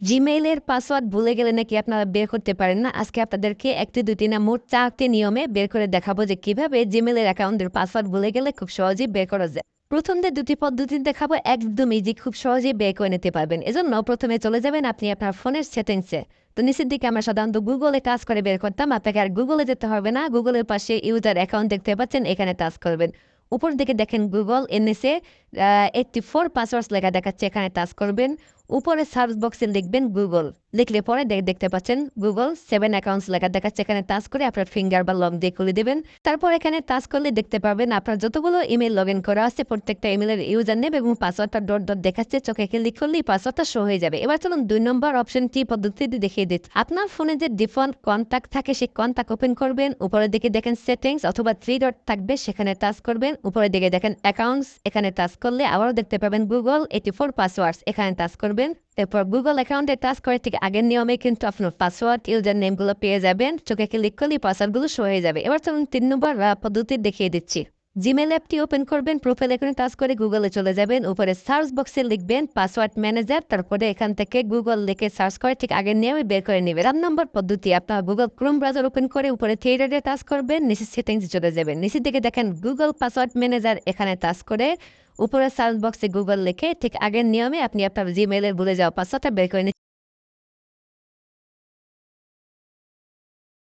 জিমেইলের password ভুলে গেলে নাকি আপনারা বের করতে পারেন না। আজকে আপনাদেরকে একটি দুটি না মোট চারটি নিয়মে বের করে দেখাবো যে কীভাবে জিমেইলের অ্যাকাউন্টের পাসওয়ার্ড ভুলে গেলে খুব সহজেই বের করা যায়। প্রথম যে দুটি পদ্ধতি দেখাবো একদম ইজি খুব সহজেই বের করে নিতে পারবেন। এজন্য প্রথমে চলে যাবেন আপনি আপনার ফোনের সেটিংসে তো নিচের দিকে আমরা সাধারণত গুগলে কাজ করে বের করতাম। আপনাকে আর গুগলে যেতে হবে না। গুগলের পাশে ইউজার অ্যাকাউন্ট দেখতে পাচ্ছেন, এখানে টাচ করবেন। উপর দিকে দেখেন গুগল নিচে এইটটি ফোর পাসওয়ার্ডস লেখা দেখাচ্ছে, এখানে টাচ করবেন। উপরে সার্চ বক্সে লিখবেন গুগল লিখলে পরে দেখতে পাচ্ছেন গুগল সেভেন অ্যাকাউন্টস লেখা দেখাচ্ছে। এখানে টাচ করে আপনার ফিঙ্গার বা লং দিয়ে খুলে দেবেন। তারপর এখানে টাচ করলে দেখতে পাবেন আপনার যতগুলো ইমেল লগ ইন করা আছে, প্রত্যেকটা ইমেলের ইউজার নেম এবং পাসওয়ার্ডটা ডট ডট দেখাচ্ছে। চোখে ক্লিক করলেই পাসওয়ার্ডটা শো হয়ে যাবে। এবার চলুন দুই নম্বর অপশন অপশনটি পদ্ধতিটি দেখিয়ে দিচ্ছি আপনার ফোনে যে ডিফল্ট কন্ট্যাক্ট থাকে, সেই কন্ট্যাক্ট ওপেন করবেন। উপরের দিকে দেখেন সেটিংস অথবা থ্রি ডট থাকবে, সেখানে টাচ করবেন। উপরের দিকে দেখেন অ্যাকাউন্টস এখানে টাচ করলে আবারও দেখতে পাবেন গুগল এইটি ফোর পাসওয়ার্ডস এখানে টাচ করবেন এরপর গুগল অ্যাকাউন্টে টাচ করে ঠিক আগের নিয়মে কিন্তু আপনার পাসওয়ার্ড ইউজার নেমগুলো পেয়ে যাবেন। চোখে ক্লিক করলে পাসওয়ার্ডগুলো শো হয়ে যাবে। এবার চলুন তিন নম্বর পদ্ধতি দেখিয়ে দিচ্ছি। জিমেল অ্যাপটি ওপেন করবেন প্রোফাইল এখানে টাচ করে গুগলে চলে যাবেন, উপরে সার্চ বক্সে লিখবেন পাসওয়ার্ড ম্যানেজার তারপরে এখান থেকে গুগল লিখে সার্চ করে, ঠিক আগের নিয়মে বের করে নেবেন। চার নম্বর পদ্ধতি আপনার গুগল ক্রোম ব্রাউজার ওপেন করে উপরে থিয়েটারে টাচ করবেন, নিচে সেটিংস চলে যাবেন। নিচের দিকে দেখেন গুগল পাসওয়ার্ড ম্যানেজার এখানে টাচ করে উপরে সার্চ বক্সে গুগল লিখে, ঠিক আগের নিয়মে আপনি আপনার জিমেলের ভুলে যাওয়া পাসওয়ার্ডটা বের করে